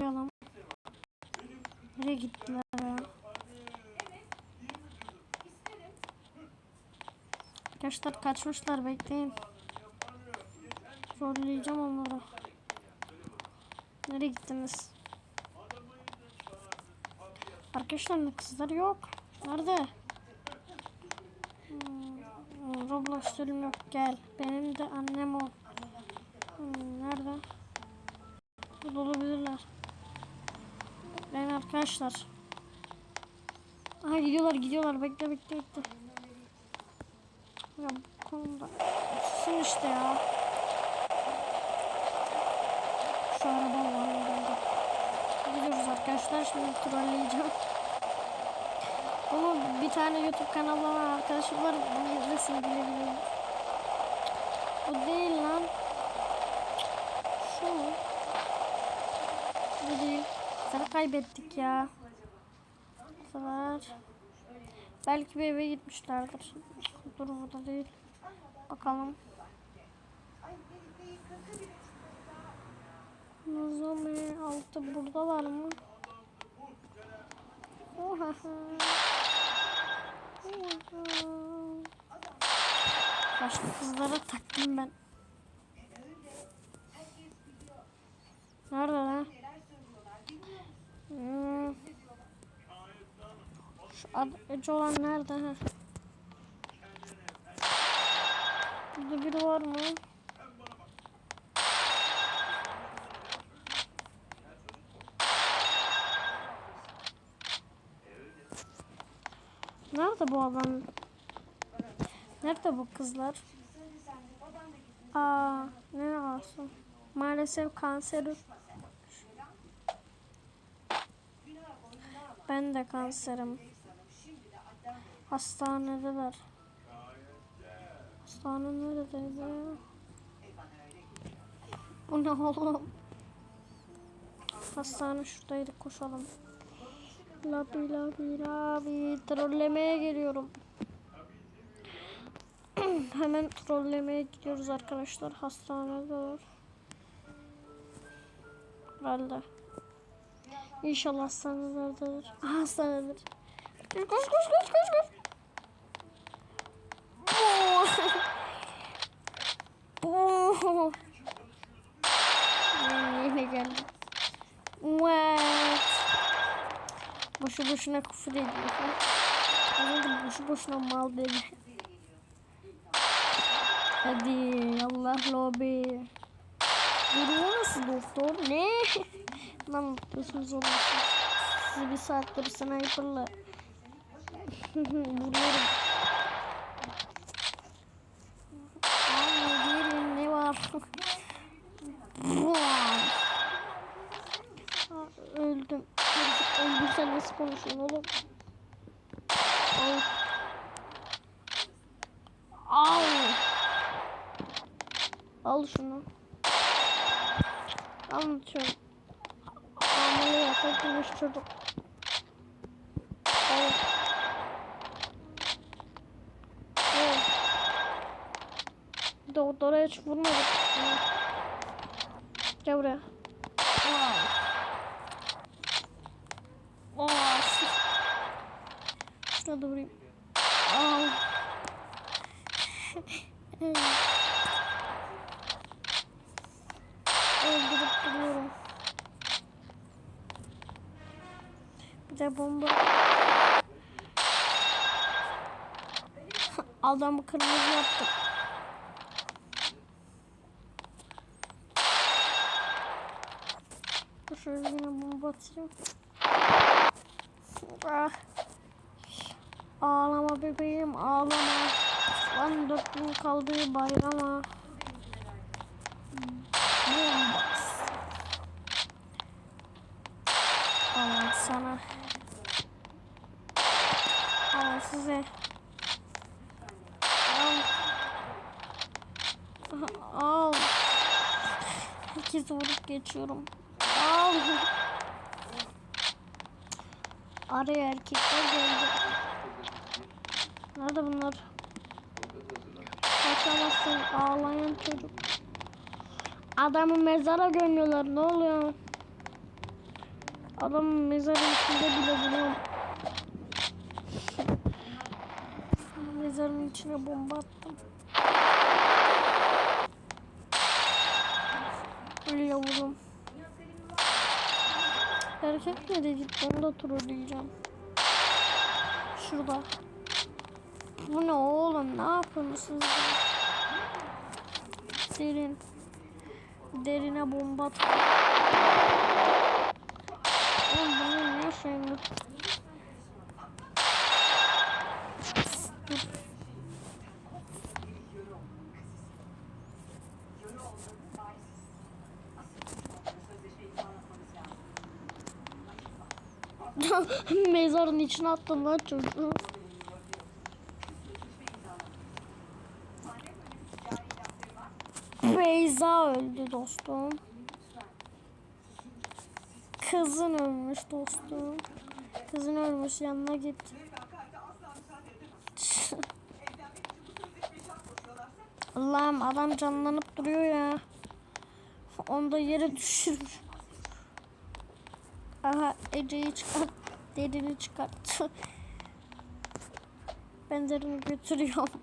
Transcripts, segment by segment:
Yalan. Nereye gittiler ya? Arkadaşlar kaçmışlar bekleyin. Zorlayacağım onları. Nereye gittiniz? Arkadaşlar kızlar yok. Nerede? Hmm, Roblox sürüm yok. Gel. Benim de annem o. Hmm, nerede? Burada olabilirler. Ben arkadaşlar. Aha gidiyorlar gidiyorlar. Bekle bekle bekle. Ya bu konuda. Susun işte ya. Şu araba var. Gidiyoruz arkadaşlar. Şimdi trolleyeceğim. Bunu bir tane YouTube kanalı var arkadaşım var. Bunu izlesin bile bile. Bu değil lan. Şu. Bu değil. Sana kaybettik ya. Sefer. Belki bir eve gitmişlerdir. Dur burada değil. Bakalım. Nozomi altı burada var mı? Oha. Başka kızlara taktım ben. Nerede lan? Hmm. Şu adacı olan nerede? Ha? Burada biri var mı? Nerede bu adam? Nerede bu kızlar? Aa, ne olsun? Maalesef kanseri. Ben de kanserim. Hastanedeler. Hastane neredeydi? Bu ne oğlum? Hastane şuradaydı koşalım. Labi labi labi trollemeye geliyorum. Hemen trollemeye gidiyoruz arkadaşlar. Hastanedeler. Herhalde. İnşallah hastanelerdedir. Hastanedir. Koş koş koş koş koş koş. Oo. Hmm, Yine geldi. What? Boşu boşuna küfür ediyor. Anladım boşu boşuna mal dedi. Hadi Allah lobi. Duruyor nasıl doktor? Ne? Lan mutluysunuz olmasın. Sizi bir saattir sniper'la vuruyorum. Aa, Öldüm. Öldürsen nasıl konuşuyorsun oğlum? Al. Al. Al şunu. Anlatıyorum. Ameliyat edilmiş çocuk. Al. Al. Doktora hiç vurmadık. Gel buraya. Al. Aa, Şuna da vurayım. Al. Öldürüp duruyorum. Bir de bomba. Adamı kırmızı yaptım. Dur Şöyle yine bomba atayım. Ah. Ağlama bebeğim ağlama. Lan dört gün kaldı bayrama. Al sana. Al size. Al. Herkese vurup geçiyorum. Al. Araya erkekler geldi. Nerede bunlar? Kaçamazsın ağlayan çocuk. Adamı mezara gömüyorlar. Ne oluyor? Adam mezarın içinde bile buluyorum. Mezarın içine bomba attım. Öyle vururum. Erkek nereye gitti onu da trolleyeceğim. Şurada. Bu ne oğlum ne yapıyorsunuz? Derin. Derine bomba at. Oğlum bunun ne şey mi? Dur. Mezarın içine attım lan çocuğu. Beyza öldü dostum. Kızın ölmüş dostum. Kızın ölmüş yanına git. Allah'ım adam canlanıp duruyor ya. Onu da yere düşürmüş. Aha Ece'yi çıkart. Derini çıkart. Ben derini götürüyorum.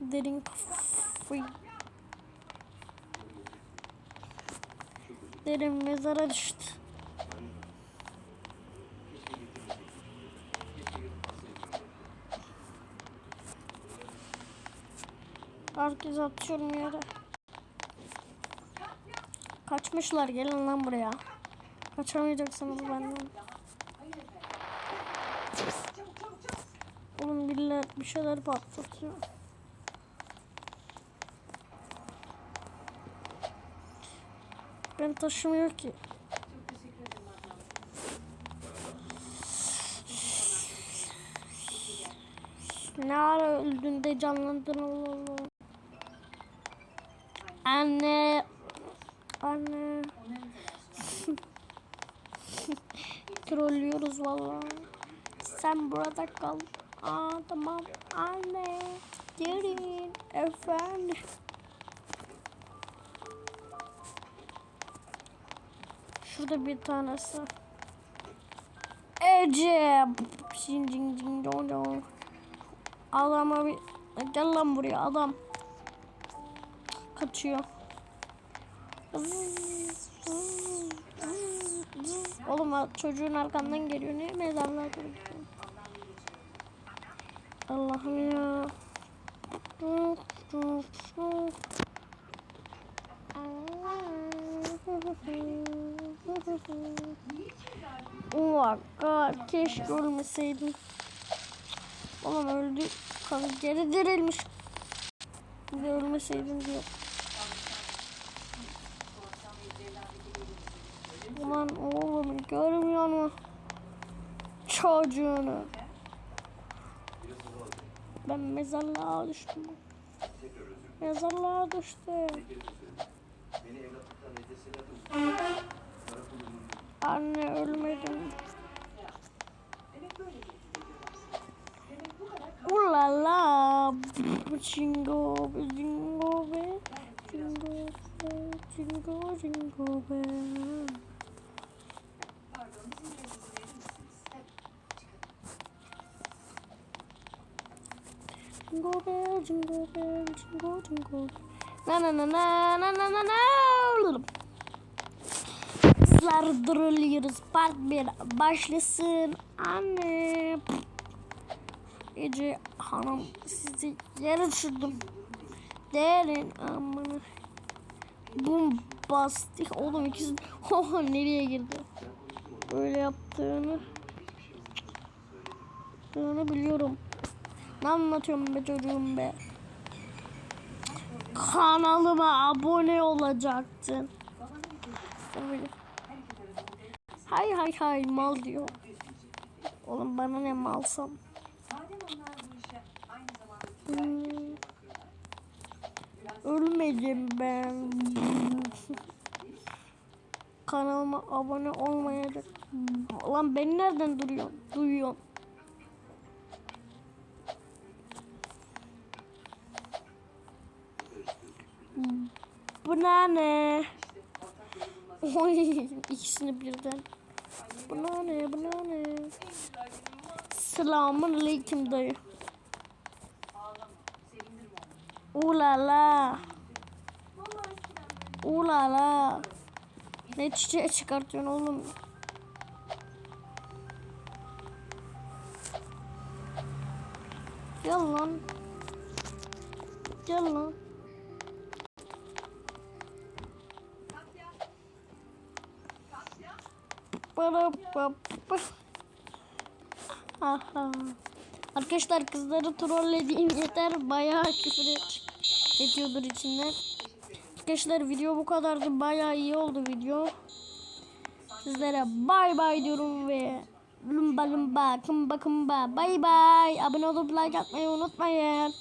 Derin kafayı. Derin mezara düştü. Herkes atıyorum yere. Kaçmışlar gelin lan buraya. Kaçamayacaksınız benden. Oğlum biriler bir şeyler patlatıyor. Ben taşımıyor ki. Ne ara öldün de canlandın Allah Allah. Anne. Anne. Trollüyoruz vallahi. Sen burada kal. Aa tamam. Anne. Gelin. Efendim. Şurada bir tanesi. Ece. Cing cing cing dong dong. Adama bir... Gel lan buraya adam. Kaçıyor. Zzz, zzz, zzz, zzz. Oğlum çocuğun arkandan geliyor. Ne mezarlığa doğru. Allah'ım ya. Oh god. Keşke ölmeseydim. Oğlum öldü. Kan geri dirilmiş. Bir de ölmeseydim diyor. Ulan oğlum mu? Çocuğunu. Ben mezarlığa düştüm. Mezarlığa düştüm. Anne ölmedim. Ooh la la, jingle, jingle bell, jingle bell, jingle, jingle bell. Jingle bell, jingle bell, jingle, jingle. Na na na na na na na na. Kızlar duruyoruz. Part 1 başlasın. Anne. Ece hanım sizi yere düşürdüm. Derin amına. Bum bastık. Oğlum ikisi oha nereye girdi? Böyle yaptığını yaptığını biliyorum. Ne anlatıyorum be çocuğum be? Kanalıma abone olacaktın. Hay hay hay mal diyor. Oğlum bana ne malsam. Hmm. Ölmedim ben. Kanalıma abone olmayacak. Lan beni nereden duruyor? Duyuyor. Bu ne ne? Oy ikisini birden. Buna ne buna ne? Selamun aleyküm dayı. Ulala. Ulala. Ne çiçeği çıkartıyorsun oğlum? Gel lan. Gel lan. Arkadaşlar kızları trollediğim yeter. Bayağı küfür et, ediyordur içinden. Arkadaşlar video bu kadardı. Bayağı iyi oldu video. Sizlere bay bay diyorum ve lumba lumba kımba kımba bay bay. Abone olup like atmayı unutmayın.